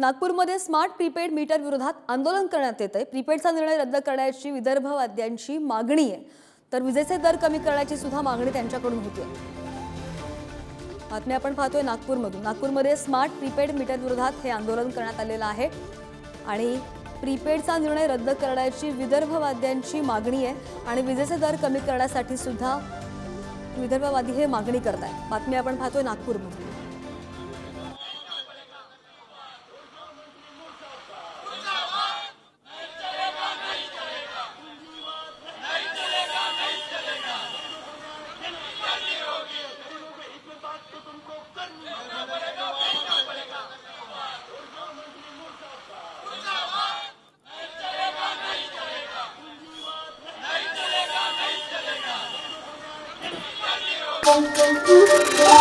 नागपूरमध्ये smart prepaid meter विरोधात आंदोलन करण्यात येत आहे. प्रीपेडचा निर्णय रद्द करण्याची विदर्भवाद्यांची मागणी आहे. तर विजेचे दर कमी करण्याची सुद्धा मागणी त्यांच्याकडून होती बातमी आपण पाहतोय नागपूरमधून. नागपूरमध्ये स्मार्ट प्रीपेड मीटर विरोधात हे आंदोलन करण्यात आलेलं आहे आणि प्रीपेडचा निर्णय रद्द करण्याची विदर्भवाद्यांची मागणी आहे आणि विजेचे दर कमी करण्यासाठी सुद्धा विदर्भवादी हे मागणी करत आहे बातमी आपण पाहतोय नागपूरमधून. Boom, boom.